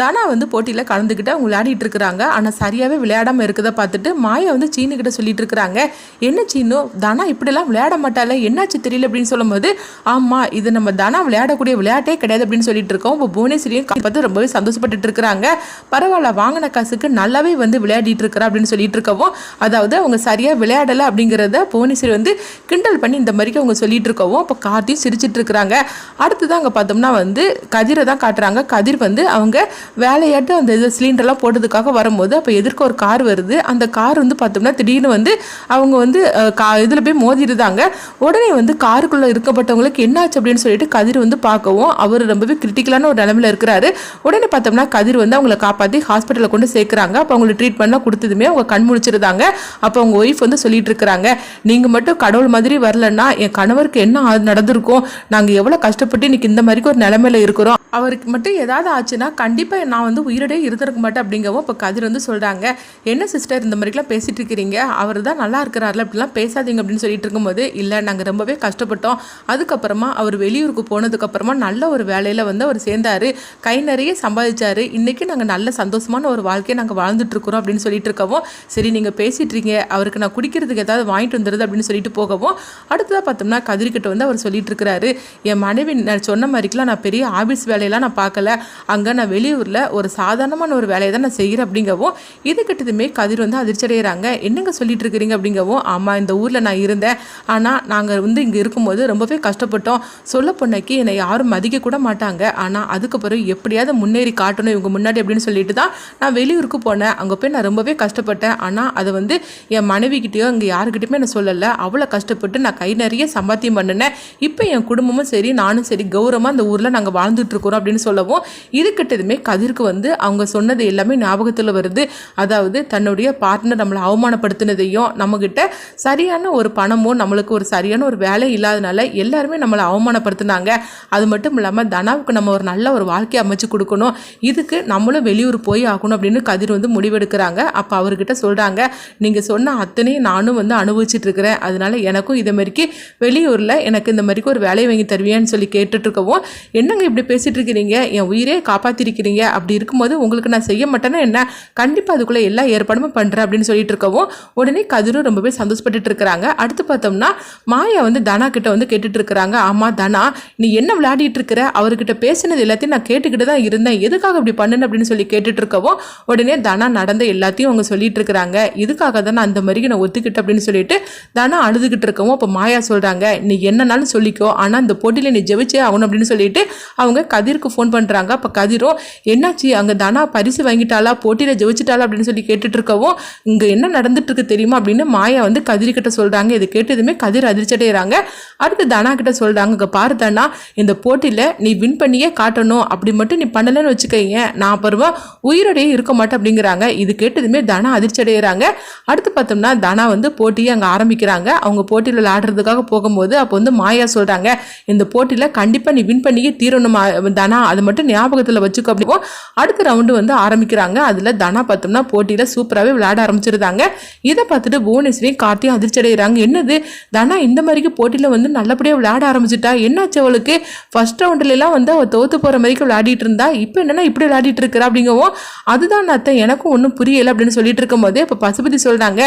தானா வந்து போட்டியில் கலந்துக்கிட்டு அவங்க விளையாடிட்டு இருக்கிறாங்க. ஆனால் சரியாகவே விளையாடாமல் இருக்கதை பார்த்துட்டு மாயா வந்து சீனு கிட்ட சொல்லிட்டு இருக்கிறாங்க. என்ன சீனோ? தானா இப்படிலாம் விளையாட மாட்டால என்னாச்சு தெரியல? அப்படின்னு சொல்லும்போது ஆமாம் இது நம்ம தானா விளையாடக்கூடிய விளையாட்டே கிடையாது அப்படின்னு சொல்லிட்டு இருக்கோம் இப்போ புவனேஸ்வரியும் பார்த்து ரொம்பவே சந்தோஷப்பட்டுட்டு இருக்கிறாங்க. பரவாயில்ல வாங்கின காசுக்கு நல்லாவே வந்து விளையாடிட்டு இருக்கிறா அப்படின்னு சொல்லிட்டு இருக்கவும் அதாவது அவங்க சரியாக விளையாடலை அப்படிங்கிறத புவனேஸ்வரி வந்து கிண்டல் பண்ணி இந்த மாதிரிக்கு அவங்க சொல்லிட்டு இருக்கவும் இப்போ கார்த்தியும் சிரிச்சிட்டு இருக்கிறாங்க. அடுத்ததான் அங்கே பார்த்தோம்னா வந்து கதிரை தான் காட்டுறாங்க. கதிர் வந்து அவங்க வேலையாட்டு அந்த இது சிலிண்டர்லாம் போட்டதுக்காக வரும்போது அப்போ எதிர்க்க ஒரு கார் வருது. அந்த கார் வந்து பார்த்தோம்னா திடீர்னு வந்து அவங்க வந்து கா இதில் போய் மோதிருந்தாங்க உடனே வந்து காருக்குள்ளே இருக்கப்பட்டவங்களுக்கு என்னாச்சு அப்படின்னு சொல்லிட்டு கதிர் வந்து பார்க்கவும் அவர் ரொம்பவே கிரிட்டிக்கலான ஒரு நிலமையில் இருக்கிறாரு. உடனே பார்த்தோம்னா கதிர் வந்து அவங்கள காப்பாற்றி ஹாஸ்பிட்டலில் கொண்டு சேர்க்குறாங்க. அப்போ அவங்களுக்கு ட்ரீட்மெண்ட்லாம் கொடுத்ததுமே அவங்க கண் முடிச்சிருந்தாங்க அப்போ அவங்க ஒய்ஃப் வந்து சொல்லிட்டு இருக்கிறாங்க நீங்கள் மட்டும் கடவுள் மாதிரி வரலன்னா என் கணவருக்கு என்ன நடந்திருக்கும்? நாங்கள் எவ்வளோ கஷ்டப்பட்டு இன்னைக்கு இந்த மாதிரி ஒரு நிலமையில இருக்கிறோம். அவருக்கு மட்டும் ஏதாவது ஆச்சுன்னா கண்டிப்பாக நான் வந்து உயிரோடே இருந்திருக்க மாட்டேன் அப்படிங்கவும் இப்போ கதிர் வந்து சொல்கிறாங்க என்ன சிஸ்டர் இந்த மாதிரிலாம் பேசிகிட்டு இருக்கிறீங்க? அவர் தான் நல்லா இருக்கிறார்ல அப்படிலாம் பேசாதீங்க அப்படின்னு சொல்லிட்டு இருக்கும்போது இல்லை நாங்கள் ரொம்பவே கஷ்டப்பட்டோம். அதுக்கப்புறமா அவர் வெளியூருக்கு போனதுக்கப்புறமா நல்ல ஒரு வேலையில் வந்து அவர் சேர்ந்தார். கை நிறைய சம்பாதிச்சார். இன்றைக்கி நாங்கள் நல்ல சந்தோஷமான ஒரு வாழ்க்கையை நாங்கள் வாழ்ந்துட்டுருக்குறோம் அப்படின்னு சொல்லிட்டு இருக்கவும் சரி நீங்கள் பேசிகிட்டு இருக்கீங்க. அவருக்கு நான் குடிக்கிறதுக்கு ஏதாவது வாங்கிட்டு வந்துடுது அப்படின்னு சொல்லிட்டு போகவும் அடுத்ததாக பார்த்தோம்னா கதிர்கிட்ட வந்து அவர் சொல்லிட்டு இருக்கிறாரு என் மனைவி நான் சொன்ன மாதிரிக்கெலாம் நான் பெரிய ஆஃபீஸ் வேலையெல்லாம் நான் பார்க்கல. அங்கே நான் வெளியூரில் ஒரு சாதாரணமான ஒரு வேலையை தான் நான் செய்கிறேன் அப்படிங்கவும் இது கிட்டதுமே கதிர் வந்து அதிர்ச்சி அடைகிறாங்க என்னங்க சொல்லிட்டு இருக்கிறீங்க அப்படிங்கவும் ஆமாம் இந்த ஊரில் நான் இருந்தேன். ஆனால் நாங்கள் வந்து இங்கே இருக்கும்போது ரொம்பவே கஷ்டப்பட்டோம். சொல்ல பொண்ணைக்கு என்னை யாரும் மதிக்க கூட மாட்டாங்க. ஆனால் அதுக்கப்புறம் எப்படியாவது முன்னேறி காட்டணும் இவங்க முன்னாடி அப்படின்னு சொல்லிட்டு தான் நான் வெளியூருக்கு போனேன். அங்கே போய் நான் ரொம்பவே கஷ்டப்பட்டேன். ஆனால் அதை வந்து என் மனைவிக்கிட்டேயோ இங்கே யாருக்கிட்டையுமே நான் சொல்லலை. அவ்வளோ கஷ்டப்பட்டு நான் கை நிறைய சம்பாத்தியம் பண்ணினேன். இப்போ என் குடும்பமும் சரி நானும் சரி கௌரவமாக அந்த ஊரில் நாங்கள் வாழ்ந்துட்டு இருக்கிறோம் அப்படின்னு சொல்லவும் இது கிட்டதுமே கதிர்க்கு வந்து அவங்க சொன்னது எல்லாமே ஞாபகத்தில் வருது. அதாவது தன்னுடைய பார்ட்னர் நம்மளை அவமானப்படுத்தினதையும் நம்மக்கிட்ட சரியான ஒரு பணமோ நம்மளுக்கு ஒரு சரியான ஒரு வேலை இல்லாதனால எல்லாருமே நம்மளை அவமானப்படுத்தினாங்க. அது மட்டும் இல்லாமல் தனாவுக்கு நம்ம ஒரு நல்ல ஒரு வாழ்க்கையை அமைச்சு கொடுக்கணும். இதுக்கு நம்மளும் வெளியூர் போய் ஆகணும் அப்படின்னு கதிர் வந்து முடிவெடுக்கிறாங்க. அப்போ அவர்கிட்ட சொல்கிறாங்க நீங்கள் சொன்ன அத்தனையும் நானும் வந்து அனுபவிச்சுட்டு இருக்கிறேன். அதனால எனக்கும் இதை மாதிரிக்கு வெளியூரில் எனக்கு இந்த மாதிரிக்கு ஒரு வேலையை வாங்கி தருவியான்னு சொல்லி கேட்டுட்ருக்கவும் என்னங்க இப்படி பேசிகிட்டு இருக்கிறீங்க? என் உயிரே காப்பாற்றிருக்கிறீங்க அப்படி இருக்கும்போது உங்களுக்கு நான் செய்ய மாட்டேன்னா என்ன? கண்டிப்பாக அதுக்குள்ளே எல்லா ஏற்பாடும் பண்ணுறேன் அப்படின்னு சொல்லிட்டு இருக்கவும் உடனே கதிரும் ரொம்பவே சந்தோஷப்பட்டு இருக்கிறாங்க. அடுத்து பார்த்தோம்னா மாயா வந்து தனா கிட்ட வந்து கேட்டுட்டு இருக்கிறாங்க. ஆமாம் தனா நீ என்ன விளையாடிட்டு இருக்கிற? அவர்கிட்ட பேசினது எல்லாத்தையும் நான் கேட்டுக்கிட்டு தான் இருந்தேன். எதுக்காக இப்படி பண்ணுன்னு அப்படின்னு சொல்லி கேட்டுட்டு இருக்கவும் உடனே தனா நடந்த எல்லாத்தையும் அவங்க சொல்லிட்டு இருக்கிறாங்க. இதுக்காக தான் நான் அந்த மாதிரி நான் ஒத்துக்கிட்டேன் அப்படின்னு சொல்லிட்டு தனா அழுதுகிட்டு இருக்கவும் அப்போ மாயா சொல்கிறாங்க நீ என்னன்னாலும் சொல்லிக்கோ. ஆனால் இந்த போட்டியில் நீ ஜெயிச்சே ஆகணும் அப்படின்னு சொல்லிட்டு அவங்க கதிருக்கு ஃபோன் பண்ணுறாங்க அப்போ கதிரும் என்னாச்சு? அங்கே தனா பரிசு வாங்கிட்டாளா? போட்டியில் ஜெயிச்சிட்டாளா? அப்படின்னு சொல்லி கேட்டுட்டு இருக்கவும் இங்கே என்ன நடந்துட்டு இருக்கு தெரியுமா? அப்படின்னு மாயா வந்து கதிர் கிட்ட சொல்கிறாங்க இதை கேட்டதுமே கதிர் அதிர்ச்சி அடைகிறாங்க அடுத்து தானா கிட்ட சொல்கிறாங்க இங்கே பாரு தனா இந்த போட்டியில் நீ வின் பண்ணியே காட்டணும். அப்படி மட்டும் நீ பண்ணலைன்னு வச்சுக்கோங்க நான் அப்புறமா உயிரோடையே இருக்க மாட்டேன் அப்படிங்கிறாங்க. இது கேட்டதுமே தனா அதிர்ச்சி அடைகிறாங்க அடுத்து பார்த்தோம்னா தனா வந்து போட்டியை அங்கே ஆரம்பிக்கிறாங்க. அவங்க போட்டியில் விளையாடுறதுக்காக போகும்போது அப்போ வந்து மாயா சொல்கிறாங்க இந்த போட்டியில் கண்டிப்பாக நீ வின் பண்ணியே தீரணும் மா- தனா. அதை மட்டும் ஞாபகத்தில் வச்சுக்கோ அப்படிவோ அடுத்த ரவுண்டு வந்து ஆரம்பிக்கிறாங்க. அதில் தனா பார்த்தோம்னா போட்டியில் சூப்பராகவே விளையாட ஆரம்பிச்சிருந்தாங்க. இதை பார்த்துட்டு புவனேஸ்வரியும் கார்த்தியும் அதிர்ச்சி அடைகிறாங்க. என்னது? தனா இந்த மாதிரிக்கு போட்டியில் வந்து நல்லபடியாக விளையாட ஆரம்பிச்சிட்டா? என்னாச்சு அவளுக்கு? ஃபர்ஸ்ட் ரவுண்டுலலாம் வந்து அவள் தோற்று போகிற மாதிரிக்கு விளையாடிட்டு இருந்தா? இப்போ என்னென்னா இப்படி விளையாடிட்டு இருக்கிறா அப்படிங்கவும் அதுதான் அத்தை எனக்கும் ஒன்றும் புரியலை அப்படின்னு சொல்லிட்டு இருக்கும்போது இப்போ பசுபதி சொல்கிறாங்க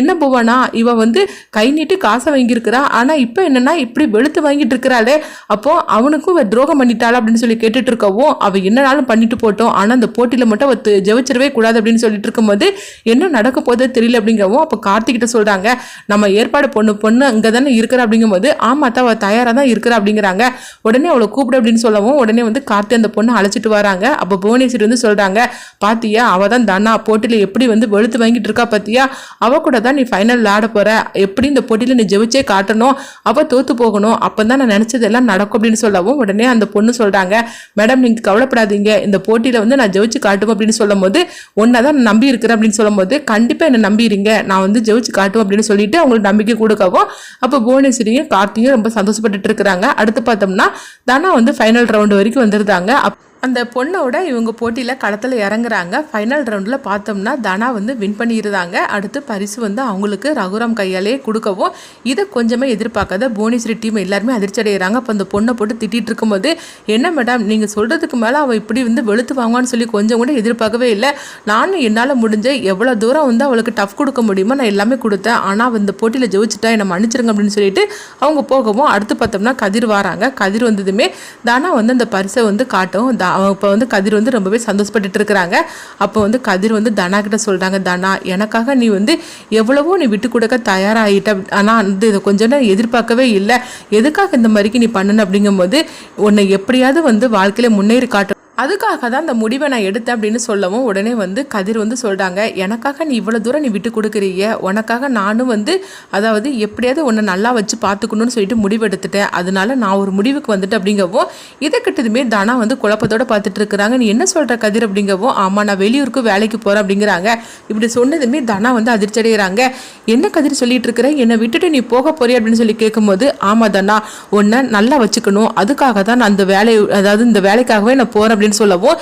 என்ன புவனா இவ வந்து கை நீட்டு காசை வாங்கியிருக்கிறா. ஆனால் இப்போ என்னன்னா இப்படி வெளுத்து வாங்கிட்டு இருக்கிறாளே. அப்போ அவனுக்கும் இவ துரோகம் பண்ணிட்டாள்? அப்படின்னு சொல்லி கேட்டுட்டு இருக்கவும் அவள் என்னனாலும் பண்ணிட்டு போட்டோம். ஆனால் அந்த போட்டியில் மட்டும் அவள் ஜெபிச்சிடவே ஜெயிச்சிடவே கூடாது அப்படின்னு சொல்லிட்டு இருக்கும்போது என்ன நடக்க போதே தெரியல அப்படிங்கவும் அப்போ கார்த்திகிட்ட சொல்கிறாங்க நம்ம ஏற்பாடு பொண்ணு பொண்ணு அங்கே தானே இருக்கிற அப்படிங்கும்போது ஆமா தான் அவள் தயாராக தான் இருக்கிறா அப்படிங்கிறாங்க. உடனே அவளை கூப்பிடு அப்படின்னு சொல்லவும் உடனே வந்து கார்த்தி அந்த பொண்ணை அழைச்சிட்டு வராங்க. அப்போ புவனேஸ்வரி வந்து சொல்கிறாங்க பாத்தியா அவள் தான் தனா போட்டியில் எப்படி வந்து வெளுத்து வாங்கிட்டு இருக்கா பார்த்தியா அவள் கூட தான் நீ ஃபைனல் விளையாட போகிற எப்படி இந்த போட்டியில் நீ ஜெயிச்சே காட்டணும் அவள் தோற்று போகணும் அப்போ தான் நான் நினச்சதெல்லாம் நடக்கும் அப்படின்னு சொல்லவும் உடனே அந்த பொண்ணு சொல்கிறாங்க மேடம் நீங்கள் கவலைப்படாதீங்க இந்த போட்டியில் வந்து நான் ஜெயிச்சு காட்டுவேன் அப்படின்னு சொல்லும் போது ஒன்றை தான் நான் நம்பி இருக்கிறேன் அப்படின்னு சொல்லும்போது கண்டிப்பாக என்னை நம்பிடுங்க நான் வந்து ஜெயிச்சு காட்டுவேன் அப்படின்னு சொல்லிட்டு அவங்களுக்கு நம்பிக்கை கொடுக்கவும் அப்போ புவனேஸ்வரியும் கார்த்தியும் ரொம்ப சந்தோஷப்பட்டுட்டு இருக்கிறாங்க. அடுத்து பார்த்தோம்னா தனா வந்து ஃபைனல் ரவுண்டு வரைக்கும் வந்திருந்தாங்க. அப் அந்த பொண்ணோட இவங்க போட்டியில் களத்தில் இறங்குறாங்க. ஃபைனல் ரவுண்டில் பார்த்தோம்னா தனா வந்து வின் பண்ணியிருந்தாங்க அடுத்து பரிசு வந்து அவங்களுக்கு ரகுராம் கையாலே கொடுக்கவும் இதை கொஞ்சமே எதிர்பார்க்காத புவனேஸ்வரி டீம் எல்லாருமே அதிர்ச்சி அடைகிறாங்க அப்போ அந்த பொண்ணை போட்டு திட்டிகிட்டு இருக்கும்போது என்ன மேடம் நீங்கள் சொல்கிறதுக்கு மேலே அவள் இப்படி வந்து வெளுத்து வாங்குவான்னு சொல்லி கொஞ்சம் கூட எதிர்பார்க்கவே இல்லை. நானும் என்னால் முடிஞ்ச எவ்வளோ தூரம் வந்து அவளுக்கு டஃப் கொடுக்க முடியுமோ நான் எல்லாமே கொடுத்தேன். ஆனால் அந்த போட்டியில் ஜெயிச்சிட்டா என்னை மன்னிச்சிருங்க அப்படின்னு சொல்லிட்டு அவங்க போகவும் அடுத்து பார்த்தோம்னா கதிர் வராங்க. கதிர் வந்ததுமே தானா வந்து அந்த பரிசை வந்து காட்டும். தா- அவன் இப்போ வந்து கதிர் வந்து ரொம்பவே சந்தோஷப்பட்டுட்டு இருக்கிறாங்க. அப்போ வந்து கதிர் வந்து தனா கிட்ட சொல்கிறாங்க தனா எனக்காக நீ வந்து எவ்வளவோ நீ விட்டு கொடுக்க தயாராகிட்ட ஆனால் வந்து இதை கொஞ்சம் நேரம் எதிர்பார்க்கவே இல்லை. எதுக்காக இந்த மாதிரிக்கு நீ பண்ணணும் அப்படிங்கும்போது உன்னை எப்படியாவது வந்து வாழ்க்கையில் முன்னேறி காட்ட அதுக்காக தான் அந்த முடிவை நான் எடுத்தேன் அப்படின்னு சொல்லவும் உடனே வந்து கதிர் வந்து சொல்கிறாங்க எனக்காக நீ இவ்வளோ தூரம் நீ விட்டு கொடுக்குறீங்க. உனக்காக நானும் வந்து அதாவது எப்படியாவது உன்னை நல்லா வச்சு பார்த்துக்கணும்னு சொல்லிட்டு முடிவு எடுத்துட்டேன் அதனால நான் ஒரு முடிவுக்கு வந்துட்டு அப்படிங்கவும் இதை கிட்டதுமே தனா வந்து குழப்பத்தோடு பார்த்துட்டு இருக்கிறாங்க. நீ என்ன சொல்கிற கதிர்? அப்படிங்கவும் ஆமாம் நான் வெளியூருக்கு வேலைக்கு போகிறேன் அப்படிங்கிறாங்க. இப்படி சொன்னதுமே தனா வந்து அதிர்ச்சி அடைகிறாங்க. என்ன கதிர் சொல்லிட்டு இருக்கிற? என்னை விட்டுட்டு நீ போக போறிய? அப்படின்னு சொல்லி கேட்கும்போது ஆமாம் தனா உன்னை நல்லா வச்சுக்கணும். அதுக்காக தான் நான் அந்த வேலை அதாவது இந்த வேலைக்காகவே நான் போகிறேன் அப்படின்னு சொல்லவும்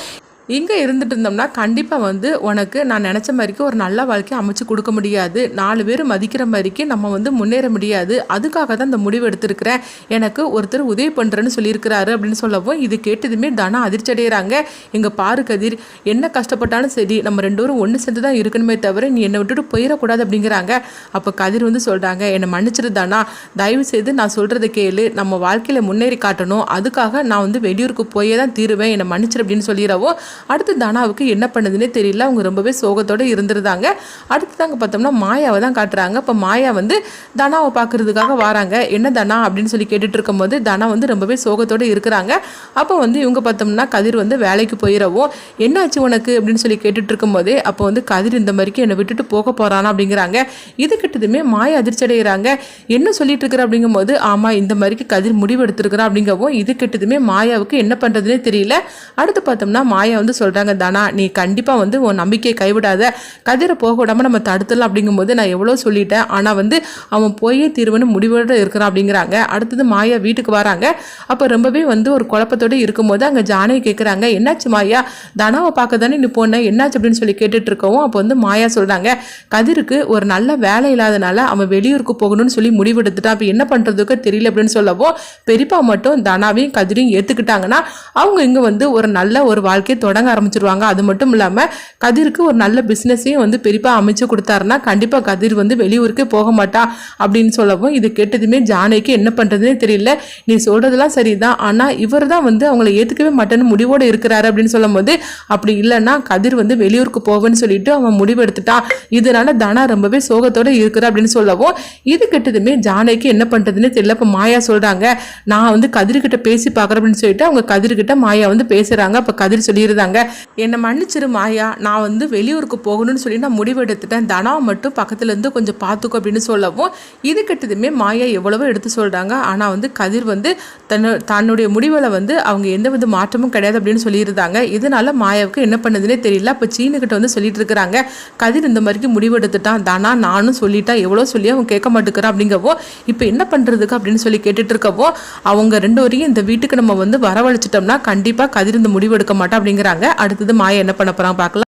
இங்கே இருந்துட்டு இருந்தோம்னா கண்டிப்பாக வந்து உனக்கு நான் நினச்ச மாதிரிக்கு ஒரு நல்ல வாழ்க்கையை அமைச்சு கொடுக்க முடியாது. நாலு பேர் மதிக்கிற மாதிரிக்கு நம்ம வந்து முன்னேற முடியாது. அதுக்காக தான் இந்த முடிவு எடுத்திருக்கிறேன். எனக்கு ஒருத்தர் உதவி பண்ணுறேன்னு சொல்லியிருக்கிறாரு அப்படின்னு சொல்லவும் இது கேட்டதுமே தனா அதிர்ச்சி அடைகிறாங்க எங்கள் பாரு கதிர் என்ன கஷ்டப்பட்டாலும் சரி நம்ம ரெண்டு பேரும் ஒன்று சேர்ந்து தான் இருக்கணுமே தவிர நீ என்னை விட்டுட்டு போயிடக்கூடாது அப்படிங்கிறாங்க. அப்போ கதிர் வந்து சொல்கிறாங்க என்னை மன்னிச்சிரு தானா? தயவு செய்து நான் சொல்கிறத கேளு. நம்ம வாழ்க்கையில் முன்னேறி காட்டணும். அதுக்காக நான் வந்து வெளியூருக்கு போயே தான் தீருவேன். என்னை மன்னிச்சிரு அப்படின்னு சொல்லிடவும் அடுத்து தனாவுக்கு என்ன பண்ணுதுன்னே தெரியல. அவங்க ரொம்பவே சோகத்தோடு இருந்திருந்தாங்க. அடுத்து தாங்க பார்த்தோம்னா மாயாவை தான் காட்டுறாங்க. இப்போ மாயா வந்து தனாவை பார்க்கறதுக்காக வராங்க. என்ன தனா அப்படின்னு சொல்லி கேட்டுட்டு இருக்கும்போது தனா வந்து ரொம்பவே சோகத்தோடு இருக்கிறாங்க. அப்போ வந்து இவங்க பார்த்தோம்னா கதிர் வந்து வேலைக்கு போயிடவும் என்னாச்சு உனக்கு? அப்படின்னு சொல்லி கேட்டுட்டு இருக்கும்போதே அப்போ வந்து கதிர் இந்த மாதிரிக்கு என்னை விட்டுட்டு போக போகிறானா அப்படிங்கிறாங்க. இது கிட்டதுமே மாயா அதிர்ச்சி அடைகிறாங்க. என்ன சொல்லிட்டு இருக்கிற அப்படிங்கும்போது ஆமா இந்த மாதிரிக்கு கதிர் முடிவு எடுத்திருக்கிறா அப்படிங்கவும் இது கிட்டதுமே மாயாவுக்கு என்ன பண்றதுனே தெரியல. அடுத்து பார்த்தோம்னா மாயா வந்து சொல்றாங்க தானா நீ கண்டிப்பாக வந்து உன் நம்பிக்கையை கைவிடாத. கதிரை போக விடாம நம்ம தடுத்துடலாம். அப்படிங்கும்போது நான் எவ்வளோ சொல்லிட்டேன். ஆனால் வந்து அவன் போயே தீர்வுன்னு முடிவோடு இருக்கிறான் அப்படிங்கிறாங்க. அடுத்தது மாயா வீட்டுக்கு வராங்க. அப்போ ரொம்பவே வந்து ஒரு குழப்பத்தோட இருக்கும்போது அங்கே ஜானகி கேட்குறாங்க என்னாச்சு மாயா? தனாவை பார்க்க தானே நீ போனேன் என்னாச்சு? அப்படின்னு சொல்லி கேட்டுட்டு இருக்கவும் அப்போ வந்து மாயா சொல்கிறாங்க கதிருக்கு ஒரு நல்ல வேலை இல்லாதனால அவன் வெளியூருக்கு போகணும்னு சொல்லி முடிவெடுத்துட்டான். அப்போ என்ன பண்ணுறதுக்கு தெரியல. அப்படின்னு சொல்லவும் பெரியப்பா மட்டும் தனாவையும் கதிரையும் ஏற்றுக்கிட்டாங்கன்னா அவங்க இங்கே வந்து ஒரு நல்ல ஒரு வாழ்க்கையை தொடங்க ஆரம்பிச்சிருவாங்க. அது மட்டும் இல்லாமல் கதிருக்கு ஒரு நல்ல பிஸ்னஸையும் வந்து பெரியப்பா அமைச்சு கொடுத்தாருன்னா கண்டிப்பாக கதிர் வந்து வெளியூருக்கே போக மாட்டான் அப்படின்னு சொல்லவும் இது கேட்டதுமே ஜானகிக்கு என்ன பண்ணுறதுனே தெரியல. நீ சொல்கிறதுலாம் சரிதான். ஆனால் இவர் தான் வந்து அவங்கள ஏற்றுக்கவே மாட்டேன்னு முடிவோடு இருக்கிறாரு அப்படின்னு சொல்லும்போது அப்படி இல்லைன்னா கதிர் வந்து வெளியூருக்கு போவேன்னு சொல்லிட்டு அவன் முடிவு எடுத்துட்டான் இதனால தனா ரொம்பவே சோகத்தோடு இருக்கிறா அப்படின்னு சொல்லவும் இது கெட்டதுமே ஜானகிக்கு என்ன பண்ணுறதுன்னு தெரியல. இப்போ மாயா சொல்கிறாங்க நான் வந்து கதிர்கிட்ட பேசி பார்க்குறேன் அப்படின்னு சொல்லிட்டு அவங்க கதிர்கிட்ட மாயா வந்து பேசுகிறாங்க அப்போ கதிர் சொல்லியிருந்தாங்க என்னை மன்னிச்சிரு மாயா நான் வந்து வெளியூருக்கு போகணும்னு சொல்லி நான் முடிவு எடுத்துட்டேன் தனா மட்டும் பக்கத்துல இருந்து கொஞ்சம் பார்த்துக்கோ அப்படின்னு சொல்லவும் இது கெட்டதுமே மாயா எவ்வளவோ எடுத்து சொல்றாங்க. ஆனா வந்து கதிர் வந்து தன்னு தன்னுடைய முடிவில் வந்து அவங்க எந்த வித மாற்றமும் கிடையாது அப்படின்னு சொல்லியிருந்தாங்க. இதனால மாயாவுக்கு என்ன பண்ணுதுன்னே தெரியல. அப்போ சீனுக்கிட்ட வந்து சொல்லிட்டு இருக்கிறாங்க. கதிர் இந்த மாதிரிக்கு முடிவு எடுத்துட்டான் தானா நானும் சொல்லிட்டா எவ்வளோ சொல்லி அவன் கேட்க மாட்டேங்கிறான் அப்படிங்கவோ இப்போ என்ன பண்ணுறதுக்கு அப்படின்னு சொல்லி கேட்டுட்டு இருக்கவோ அவங்க ரெண்டு வரையும் இந்த வீட்டுக்கு நம்ம வந்து வரவழைச்சிட்டோம்னா கண்டிப்பாக கதிர் இந்த முடிவு எடுக்க மாட்டான் அப்படிங்கிறாங்க. அடுத்தது மாயா என்ன பண்ண போகிறாங்க பார்க்கலாம்.